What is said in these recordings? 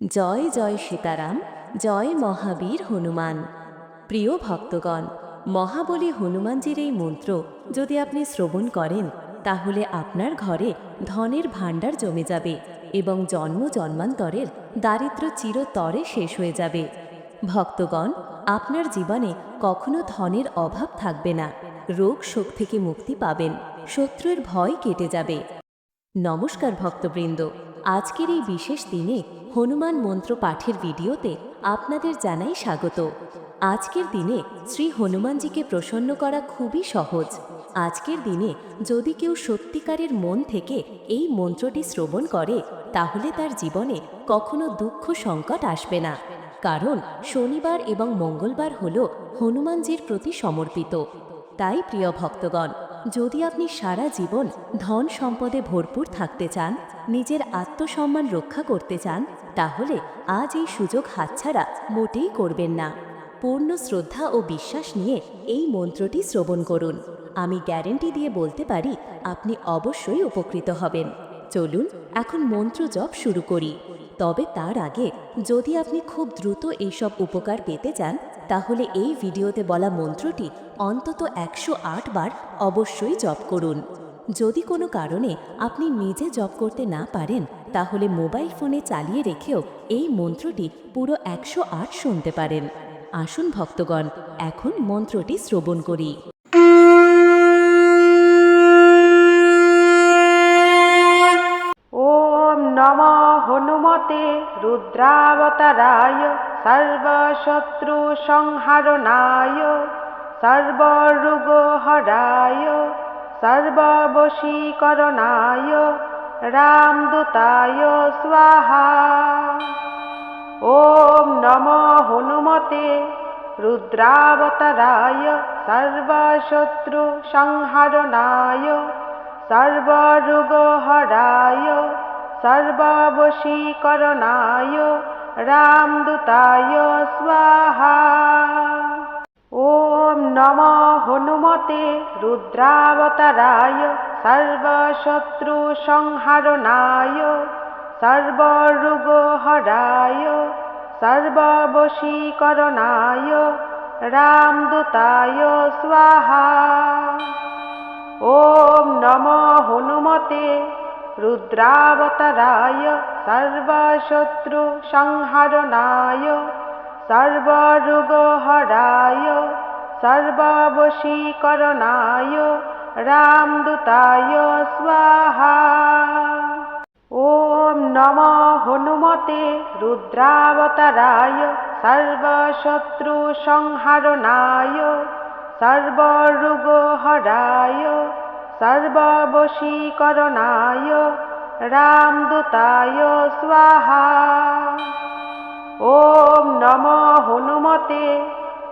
জয় জয় সীতারাম, জয় মহাবীর হনুমান। প্রিয় ভক্তগণ, মহাবলী হনুমানজির এই মন্ত্র যদি আপনি শ্রবণ করেন, তাহলে আপনার ঘরে ধনের ভাণ্ডার জমে যাবে এবং জন্ম জন্মান্তরের দারিদ্র চিরতরে শেষ হয়ে যাবে। ভক্তগণ, আপনার জীবনে কখনো ধনের অভাব থাকবে না। রোগ শোক থেকে মুক্তি পাবেন, শত্রুর ভয় কেটে যাবে। নমস্কার ভক্তবৃন্দ, আজকের এই বিশেষ দিনে হনুমান মন্ত্র পাঠের ভিডিওতে আপনাদের জানাই স্বাগত। আজকের দিনে শ্রী হনুমানজিকে প্রসন্ন করা খুবই সহজ। আজকের দিনে যদি কেউ সত্যিকারের মন থেকে এই মন্ত্রটি শ্রবণ করে, তাহলে তার জীবনে কখনো দুঃখ সংকট আসবে না। কারণ শনিবার এবং মঙ্গলবার হল হনুমানজির প্রতি সমর্পিত। তাই প্রিয় ভক্তগণ যদি আপনি সারা জীবন ধন সম্পদে ভরপুর থাকতে চান, নিজের আত্মসম্মান রক্ষা করতে চান, তাহলে আজ এই সুযোগ হাতছাড়া মোটেই করবেন না। পূর্ণ শ্রদ্ধা ও বিশ্বাস নিয়ে এই মন্ত্রটি শ্রবণ করুন। আমি গ্যারেন্টি দিয়ে বলতে পারি, আপনি অবশ্যই উপকৃত হবেন। চলুন, এখন মন্ত্র জপ শুরু করি। তবে তার আগে যদি আপনি খুব দ্রুত এইসব উপকার পেতে চান, তাহলে এই ভিডিওতে বলা মন্ত্রটি অন্তত একশো আট বার অবশ্যই জপ করুন। যদি কোনো কারণে আপনি নিজে জপ করতে না পারেন, তাহলে মোবাইল ফোনে চালিয়ে রেখেও এই মন্ত্রটি পুরো একশো আট শুনতে পারেন। আসুন ভক্তগণ, এখন মন্ত্রটি শ্রবণ করি। हनुमते रुद्रावताराय सर्वशत्रुसंहारणाय सर्वरुगहराय सर्ववशीकरणाय रामदूताय स्वाहा ॐ नमो हनुमते रुद्रावताराय सर्वशत्रुसंहारणाय सर्वरुगहराय सर्ववशीकरणाय रामदूताय स्वाहा ॐ नमो हनुमते रुद्रावताराय सर्वशत्रुसंहारणाय सर्वरुगहराय सर्ववशीकरणाय रामदूताय स्वाहा ॐ नमो हनुमते रुद्रावताराय सर्वशत्रुसंहारणाय सर्वरुगहराय सर्ववशीकरणाय रामदूताय स्वाहा ॐ नमो हनुमते रुद्रावताराय सर्वशत्रुसंहारणाय सर्वरुगहराय सर्ववशीकरणाय रामदूताय स्वाहा ॐ नमो हनुमते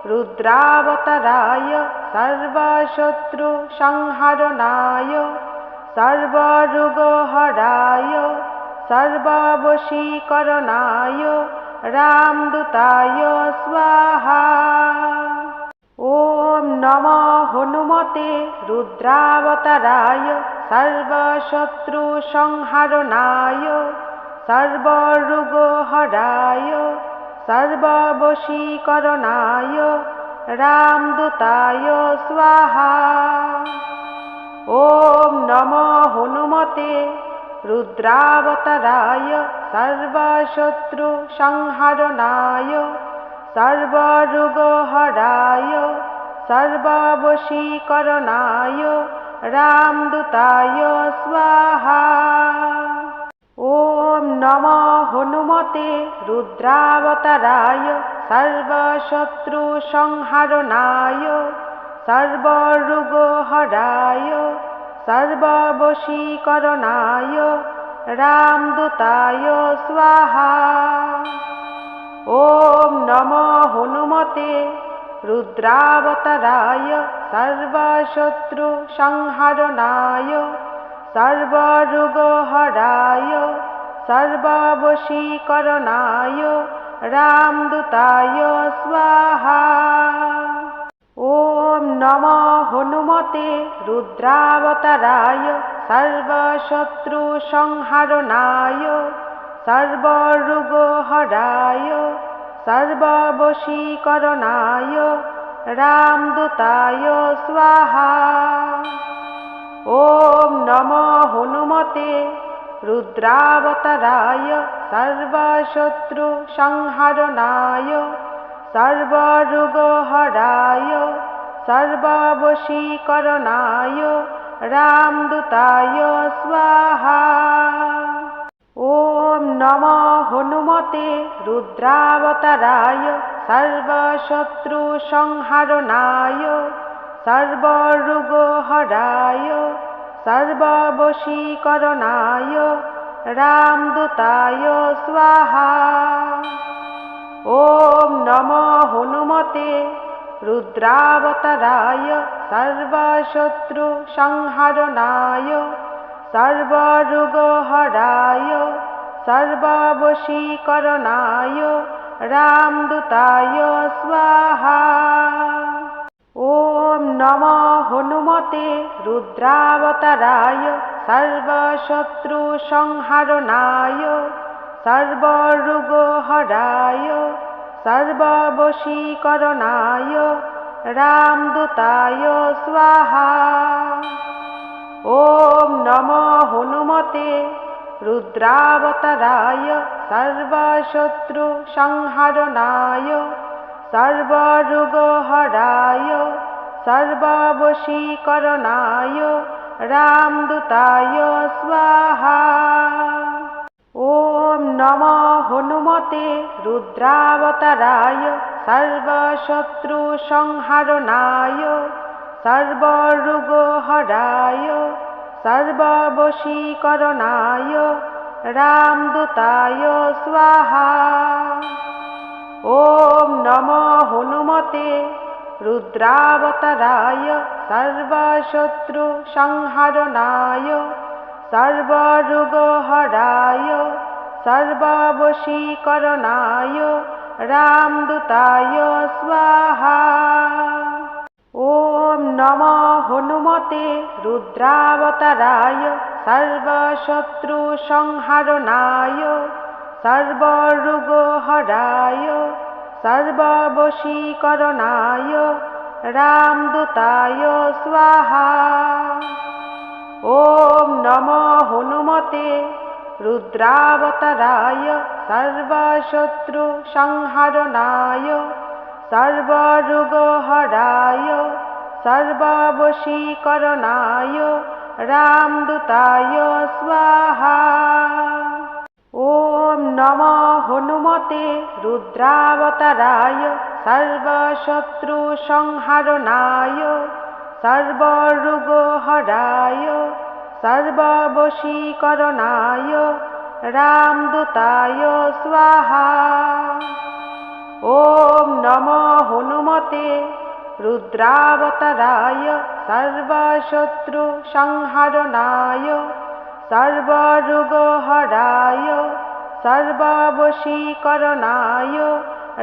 रुद्रावताराय सर्वशत्रुसंहारणाय सर्वरुगहराय सर्ववशीकरणाय रामदूताय स्वाहा ॐ नमो हनुमते रुद्रावताराय सर्वशत्रुसंहारणाय सर्वरुगहराय सर्ववशीकरणाय रामदूताय स्वाहा ॐ नमो हनुमते रुद्रावताराय সর্বযুগহরায় সর্বশীকরণায় রামদূতায় স্বাহা। ও নম হনুমতে রুদ্রাবতারায় সর্বশত্রু সংহারণায় সর্বরোগহরায় সর্বশীকরণায় রামদূতায় স্বাহা। ॐ नमो हनुमते रुद्रावताराय सर्वशत्रुसंहारणाय सर्वरुगहराय सर्ववशीकरणाय रामदूताय स्वाहा ॐ नमो हनुमते रुद्रावताराय सर्वशत्रुसंहारणाय सर्वरुगहराय সর্বরূপহরায় সর্ববশীকরণায় রামদূতায় স্বাহা ॐ नमो हनुमते रुद्रावतराय सर्वशत्रुसंहरणाय सर्वरुगहराय सर्ववशीकरणाय रामदूताय स्वाहा ॐ नमो हनुमते रुद्रावतराय सर्वशत्रुसंहरणाय सर्वरुगहराय सर्ववशीकरणाय रामदूताय स्वाहा ॐ नमो हनुमते रुद्रावतराय सर्वशत्रुसंहरणाय सर्वरुगहराय सर्ववशीकरणाय रामदूताय स्वाहा ॐ नमो हनुमते रुद्रावतराय सर्वशत्रुसंहरणाय सर्वरुगहराय सर्ववशीकरणाय रामदूताय स्वाहा ॐ नमो हनुमते रुद्रावतराय सर्वशत्रुसंहरणाय सर्वरुगहराय सर्ववशीकरणाय रामदूताय स्वाहा ॐ नमो हनुमते रुद्रावतराय सर्वशत्रुसंहरणाय सर्वरुगहराय सर्ववशीकरणाय रामदूताय स्वाहा ॐ नमो हनुमते रुद्रावतराय सर्वशत्रुसंहरणाय सर्वरुगहराय सर्ववशीकरणाय रामदूताय स्वाहा ॐ नमो हनुमते रुद्रावतराय सर्वशत्रुसंहरणाय सर्वरुगहराय सर्ववशीकरणाय रामदूताय स्वाहा ॐ नमो हनुमते रुद्रावतराय सर्वशत्रुसंहरणाय सर्वरुगहराय सर्ववशीकरणाय रामदूताय स्वाहा ॐ नमो हनुमते रुद्रावतराय सर्वशत्रुसंहरणाय सर्वरुगहराय सर्ववशीकरणाय रामदूताय स्वाहा ॐ नमो हनुमते रुद्रावतराय सर्वशत्रुसंहरणाय सर्वरुगहराय सर्ववशीकरणाय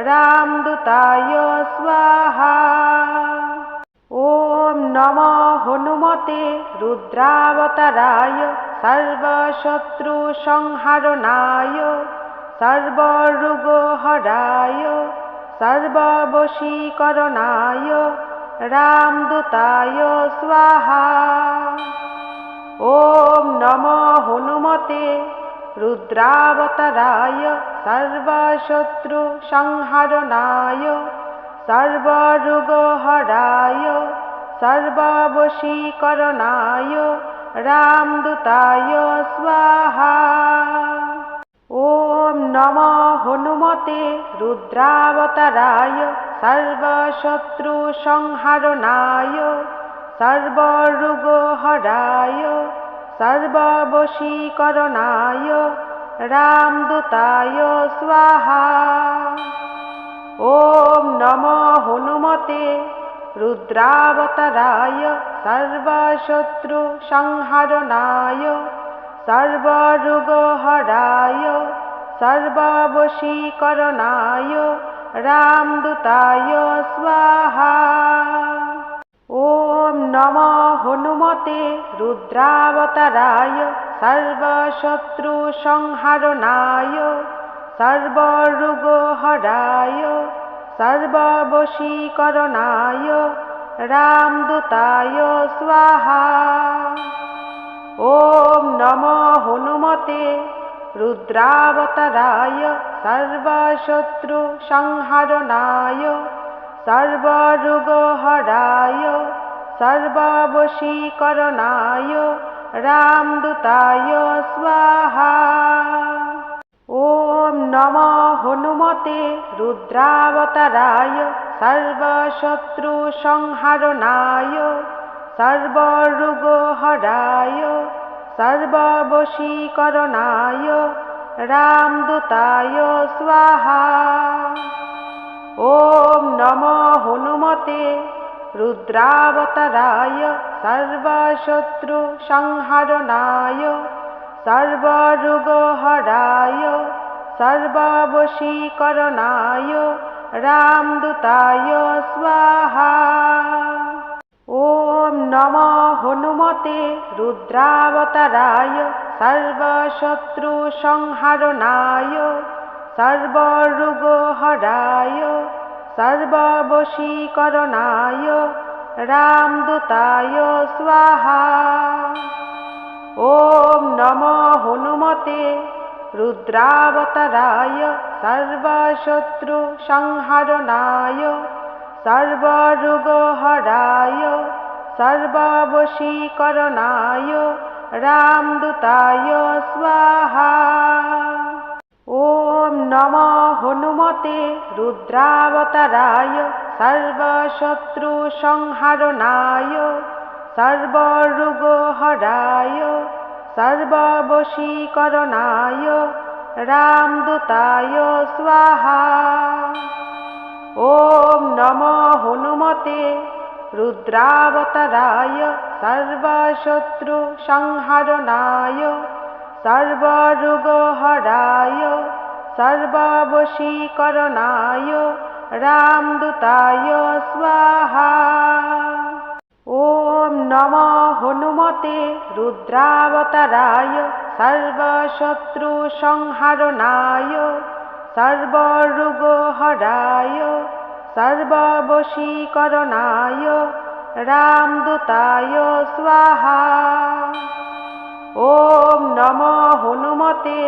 रामदूताय स्वाहा ॐ नमो हनुमते रुद्रावतराय सर्वशत्रुसंहरणाय सर्वरुगहराय सर्ववशीकरणाय रामदूताय स्वाहा ॐ नमो हनुमते रुद्रावतराय सर्वशत्रुसंहरणाय सर्वरुगहराय सर्ववशीकरणाय रामदूताय स्वाहा ॐ नमो हनुमते रुद्रावतराय सर्वशत्रुसंहरणाय सर्वरुगहराय सर्ववशीकरणाय रामदूताय स्वाहा ॐ नमो हनुमते रुद्रावतराय सर्वशत्रुसंहरणाय सर्वरुगहराय सर्ववशीकरणाय रामदूताय स्वाहा ॐ नमो हनुमते रुद्रावतराय सर्वशत्रुसंहरणाय সর্বরোগহরায় সর্ববশীকরণায় রামদূতায় স্বাহা ॐ नमो हनुमते रुद्रावतराय सर्वशत्रुसंहरणाय सर्वरोगहराय सर्ववशीकरणाय रामदूताय स्वाहा ॐ नमो हनुमते रुद्रावतराय सर्वशत्रुसंहरणाय সর্বরোগহরায় সর্ববশীকরণায় রামদূতায় স্বাহা। ॐ নমো হনুমতে রুদ্রাবতারায় সর্বশত্রু সংহরণায় সর্বরোগহরায় সর্ববশীকরণায় রামদূতায় স্বাহা। ॐ नमो हनुमते रुद्रावताराय सर्वशत्रुसंहरणाय सर्वरोगहराय सर्ववशीकरणाय रामदूताय स्वाहा ॐ नमो हनुमते रुद्रावताराय सर्वशत्रुसंहरणाय সর্বরোগহরায় সর্ববশীকরণায় রামদূতায় স্বাহা ॐ নমো হনুমতে রুদ্রাবতারায় সর্বশত্রুসংহরণায় সর্বরোগহরায় সর্ববশীকরণায় রামদূতায় স্বাহা ॐ नमो हनुमते रुद्रावतराय सर्वशत्रुसंहरणाय सर्वरोगहराय सर्ववशीकरणाय रामदूताय स्वाहा ॐ नमो हनुमते रुद्रावतराय सर्वशत्रुसंहरणाय सर्वरुगहराय सर्ववशीकरणाय रामदूताय स्वाहा ॐ नमो हनुमते रुद्रावतराय सर्वशत्रुसंहरणाय सर्वरुगहराय सर्ववशीकरणाय रामदूताय स्वाहा ॐ नमो हनुमते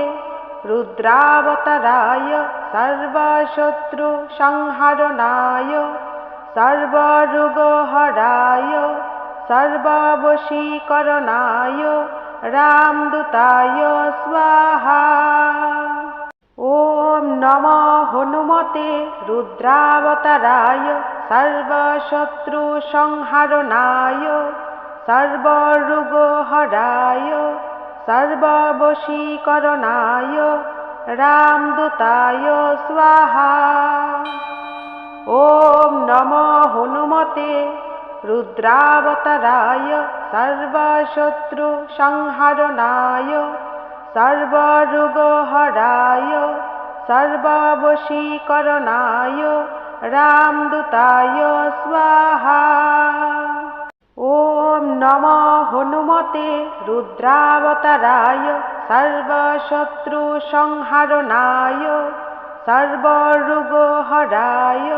रुद्रावतराय सर्वशत्रुसंहरणाय सर्वरुगहराय सर्ववशीकरणाय रामदूताय स्वाहा ॐ नमो हनुमते रुद्रावताराय सर्वशत्रुसंहरणाय সর্বরোগহরায় সর্ববশীকরণায় রামদূতায় স্বাহা। ॐ নমো হনুমতে রুদ্রাবতারায় সর্বশত্রুসংহরণায় সর্বরোগহরায়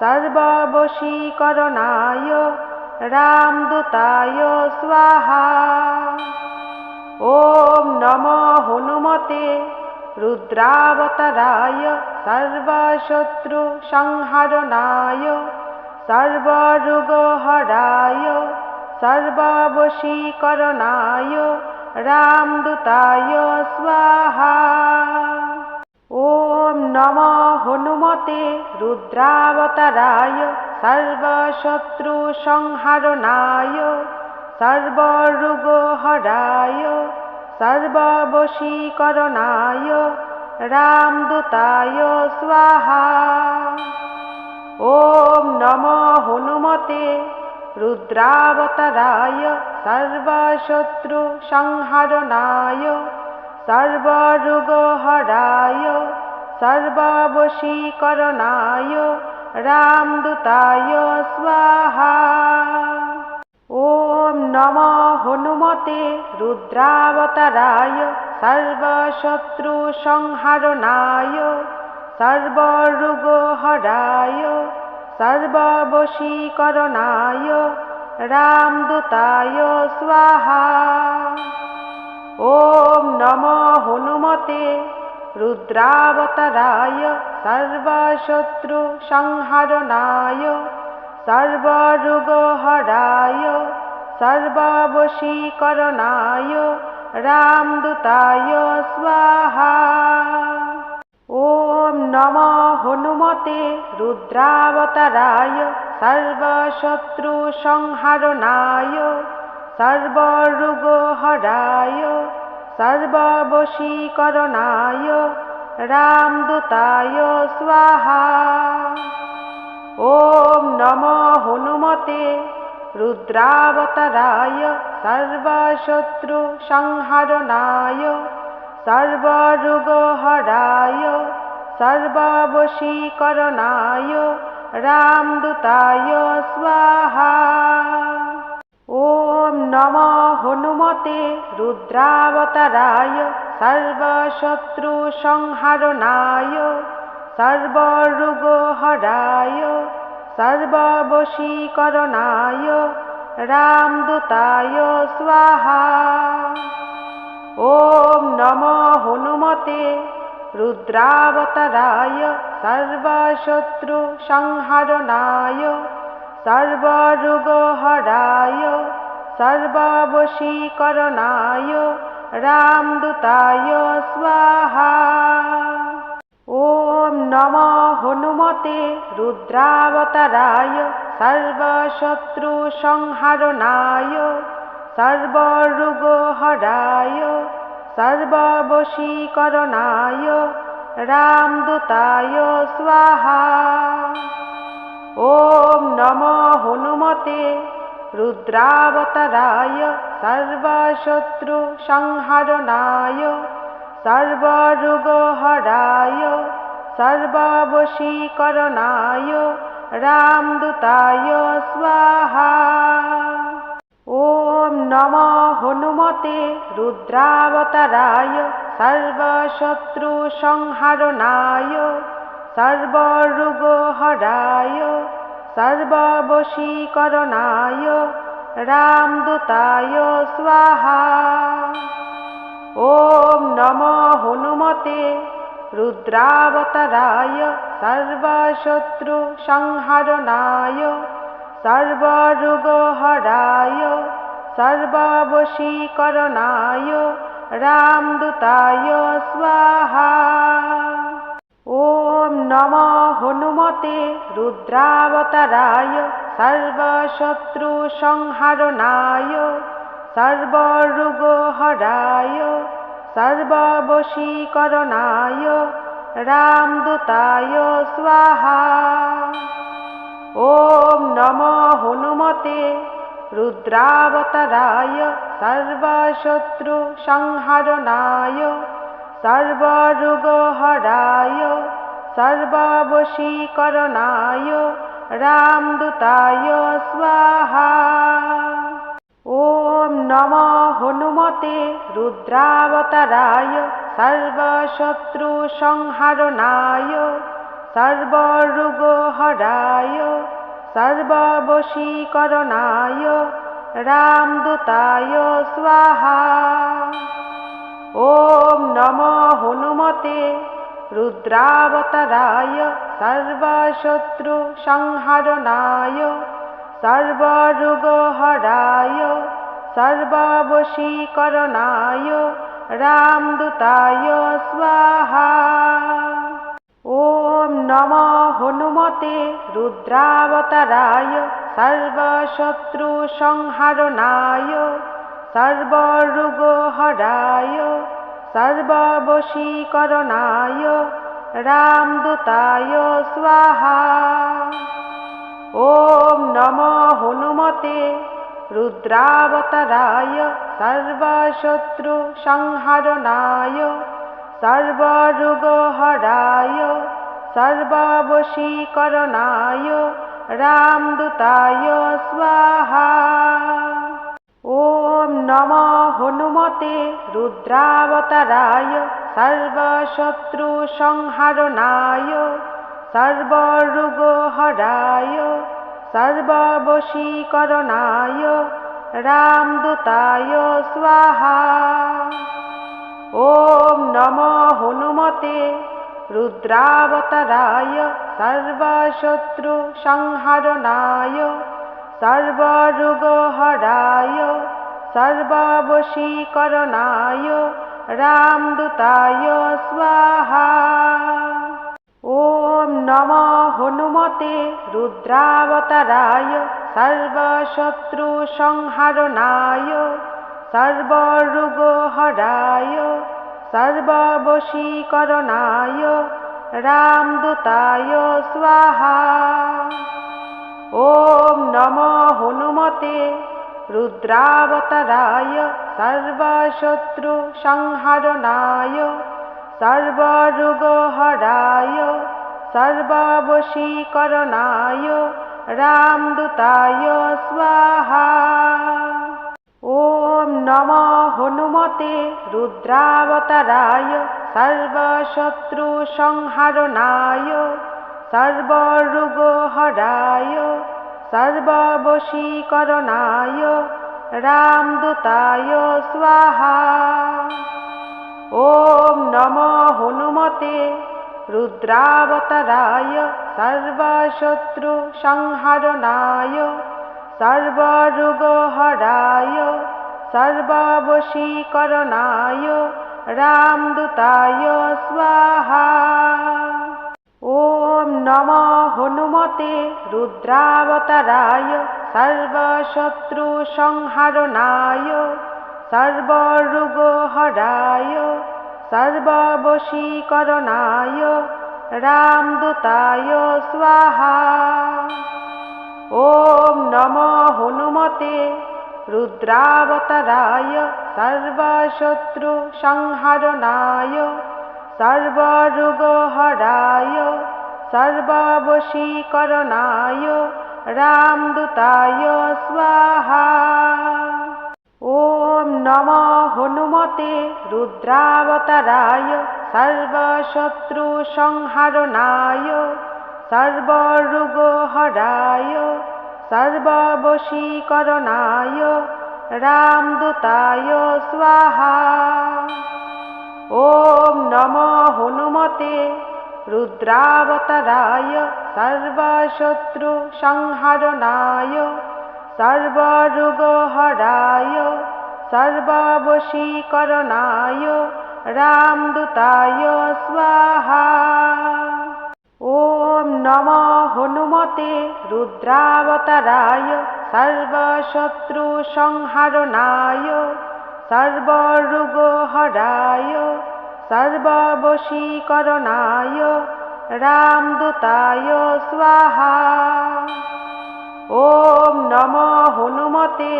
সর্ববশীকরণায় রামদূতায় স্বাহা। ॐ नम हनुमते रुद्रावतराय सर्वशत्रुसंहरणाय सर्वरुगहराय सर्ववशीकरणाय रामदूताय स्वाहा ॐ नम हनुमते रुद्रावतराय सर्वशत्रुसंहरणाय सर्वरुगहराय सर्ववशीकरणाय रामदूताय स्वाहा ॐ नमो हनुमते रुद्रावतराय सर्वशत्रुसंहरणाय सर्वरुगहराय सर्ववशीकरणाय रामदूताय स्वाहा ॐ नमो हनुमते रुद्रावतराय सर्वशत्रुसंहरणाय সর্বরোগহরায় সর্ববশীকরণায় রামদূতায় স্বাহা ॐ নমো হনুমতে রুদ্রাবতারায় সর্বশত্রু সংহরণায় সর্বরোগহরায় সর্ববশীকরণায় রামদূতায় স্বাহা ॐ नमो हनुमते रुद्रावताराय सर्वशत्रुसंहरणाय सर्वरोगहराय सर्ववशीकरणाय रामदूताय स्वाहा ॐ नमो हनुमते रुद्रावतराय सर्वशत्रुसंहरणाय सर्वरुगहराय सर्ववशीकरणाय रामदूताय स्वाहा ॐ नमो हनुमते रुद्रावतराय सर्वशत्रुसंहरणाय সর্বরোগহরায় সর্ববশীকরণায় রামদূতায় স্বাহা ॐ नमो हनुमते रुद्रावतराय सर्वशत्रुसंहरणाय सर्वरोगहराय सर्ववशीकरणाय रामदूताय स्वाहा নমো হনুমতে রুদ্রাবতারায় সর্বশত্রুসংহরণায় সর্বরোগহরায় সর্ববশীকরণায় রামদূতায় স্বাহা ॐ नमो हनुमते रुद्रावताराय सर्वशत्रुसंहरणाय सर्वरोगहराय सर्ववशीकरणाय रामदूताय स्वाहा ॐ नमो हनुमते रुद्रावताराय सर्वशत्रुसंहरणाय সর্বরোগহরায় সর্ববশীকরণায় রামদূতায় স্বাহা ॐ নমো হনুমতে रुद्रावतराय सर्वशत्रुसंहरणाय सर्वरुगहराय सर्ववशीकरणाय रामदूताय स्वाहा ॐ नमो हनुमते रुद्रावतराय सर्वशत्रुसंहरणाय सर्वरुगहराय सर्ववशीकरणाय रामदूताय स्वाहा ॐ नमो हनुमते रुद्रावताराय सर्वशत्रुसंहरणाय সর্বরোগহরায় সর্ববশীকরণায় রামদূতায় স্বাহা। ॐ নমো হনুমতে রুদ্রাবতারায় সর্বশত্রুসংহরণায় সর্বরোগহরায় সর্ববশীকরণায় রামদূতায় স্বাহা ॐ ॐ नमो हनुमते रुद्रावताराय सर्वशत्रुसंहारणाय सर्वरोगहराय सर्ववशीकरणाय रामदूताय स्वाहा ॐ नमो हनुमते रुद्रावताराय सर्वशत्रुसंहारणाय सर्वरोगहराय सर्ववशीकरणाय रामदूताय स्वाहा ॐ সর্বরুগ হরায় সর্ববশী করণায় রাম দূতায় স্বাহা। ওম নম হনুমতে রুদ্রাবতরায়, সর্বশত্রু সংহরণায় সর্বরুগ হরায় সর্ববশী করণায় রাম দূতায় স্বাহা। हनुमते रुद्रावताराय सर्वशत्रुसंहारणाय सर्वरोगहराय सर्ववशीकरणाय रामदूताय स्वाहा ॐ नमो हनुमते रुद्रावताराय सर्वशत्रुसंहारणाय सर्वरोगहराय सर्ववशीकरणाय रामदूताय स्वाहा ॐ नमो हनुमते रुद्रावताराय सर्वशत्रुसंहारणाय सर्वरोगहराय सर्ववशीकरणाय रामदूताय स्वाहा ॐ नमो हनुमते रुद्रावताराय सर्वशत्रुसंहारणाय सर्वरोगहराय सर्ववशीकरणाय रामदूताय स्वाहा ॐ नमो हनुमते रुद्रावताराय सर्वशत्रुसंहारणाय सर्वरोगहराय सर्ववशीकरणाय रामदूताय स्वाहा ॐ नमो हनुमते रुद्रावताराय सर्वशत्रुसंहारणाय सर्वरोगहराय सर्ववशीकरणाय रामदूताय स्वाहा ॐ नमो हनुमते रुद्रावताराय सर्वशत्रुसंहारणाय सर्वरोगहराय सर्ववशीकरणाय रामदूताय स्वाहा ॐ नमो हनुमते रुद्रावताराय सर्वशत्रुसंहारणाय सर्वरोगहराय सर्ववशीकरणाय रामदूताय स्वाहा ॐ नमो हनुमते रुद्रावताराय सर्वशत्रुसंहारणाय सर्वरोगहराय सर्ववशीकरणाय रामदूताय स्वाहा ॐ नमो हनुमते रुद्रावताराय सर्वशत्रुसंहारणाय सर्वरोगहराय सर्ववशीकरणाय रामदूताय स्वाहा ॐ नमो हनुमते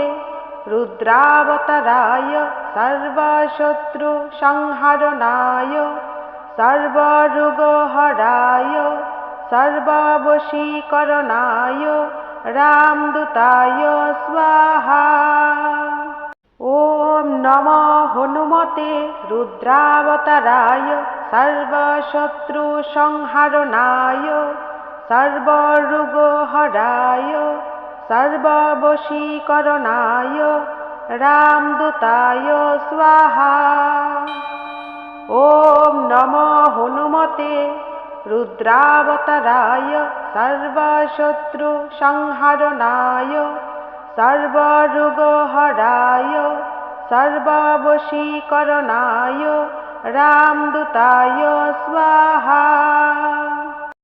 रुद्रावताराय सर्वशत्रुसंहारणाय सर्वरोगहराय सर्ववशीकरणाय रामदूताय स्वाहा ॐ नमो हनुमते रुद्रावताराय सर्वशत्रुसंहारणाय সর্বরুগ হরায়, সর্ববশীকরণায় রামদূতায় স্বাহা। ওম নম হনুমতে রুদ্রাবতারায়, সর্বশত্রু সংহরণায় সর্বরুগ সর্বরোগহরায় সর্ববশীকরণায় রামদূতায় স্বাহা।